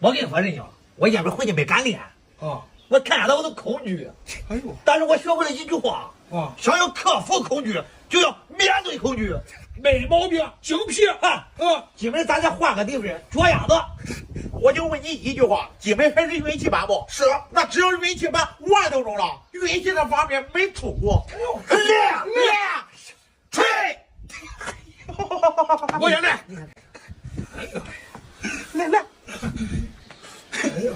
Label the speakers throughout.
Speaker 1: 我跟你说，人家我压根回去没敢练，
Speaker 2: 啊，
Speaker 1: 我看见他我都恐惧。
Speaker 2: 哎呦，
Speaker 1: 但是我学会了一句话：
Speaker 2: 啊，
Speaker 1: 想要克服恐惧，就要面对恐惧。
Speaker 2: 没毛病，精辟
Speaker 1: 啊
Speaker 2: 啊！
Speaker 1: 今儿咱再换个地方脚丫子，
Speaker 3: 我就问你一句话：今门还是运气班不？
Speaker 1: 是
Speaker 3: 那只要是运气班，万都中了。运气这方面没出过。
Speaker 1: 练
Speaker 3: 练，吹。
Speaker 2: 我也来，
Speaker 3: 来来，
Speaker 2: 哎呦，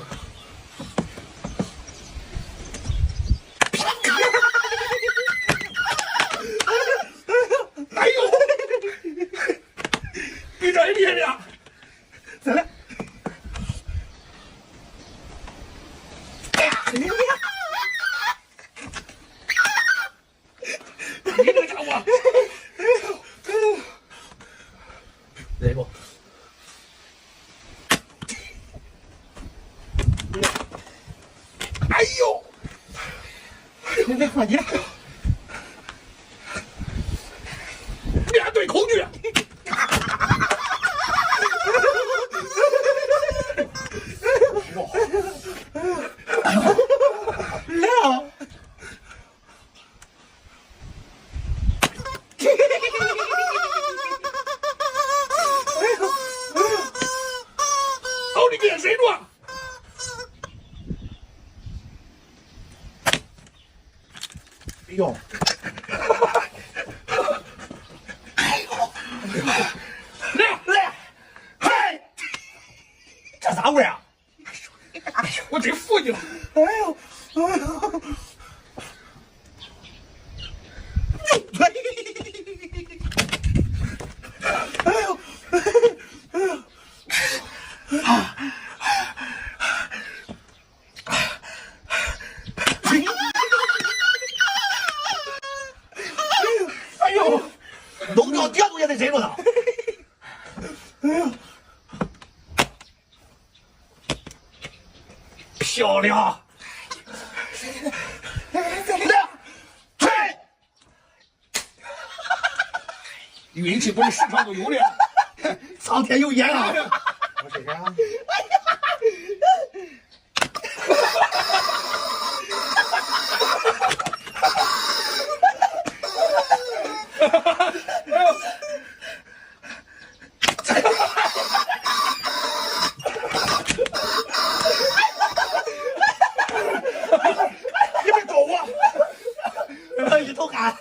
Speaker 2: 比这也厉害点，
Speaker 3: 再来。
Speaker 2: 你这家伙，
Speaker 1: 这个
Speaker 3: 哎呦，来来换你了。
Speaker 2: 面对恐惧，
Speaker 3: 来啊！
Speaker 2: 到底跟谁撞？
Speaker 3: 哎呦，
Speaker 2: 来，
Speaker 1: 来，嘿，这啥味儿啊？
Speaker 2: 我真服你了。
Speaker 3: 哎呦，哎呦，哎呦，
Speaker 1: 哎呦，弄掉电路也得忍住他。漂亮！来，吹！
Speaker 2: 运气 不是时常都有的。
Speaker 1: 苍天有眼啊！
Speaker 3: 我试试啊。你们找我，
Speaker 1: 一头汗。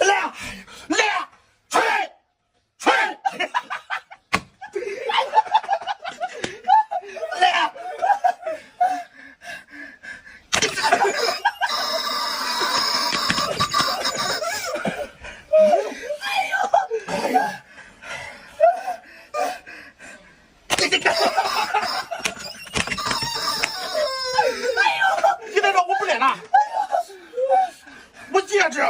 Speaker 1: 来，来，吹，吹！来，
Speaker 3: 你再说我不练了，我戒指。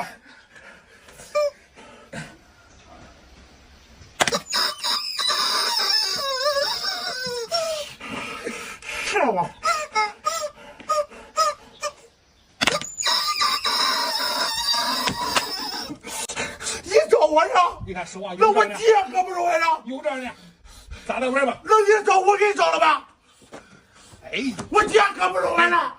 Speaker 3: 是我。你找我上，
Speaker 2: 你看实话，
Speaker 3: 那我
Speaker 2: 有这样
Speaker 3: 姐可不容易了。
Speaker 2: 有这样的，玩吧。
Speaker 3: 那你找我给你找了吧？
Speaker 2: 哎，
Speaker 3: 我姐可不容易了。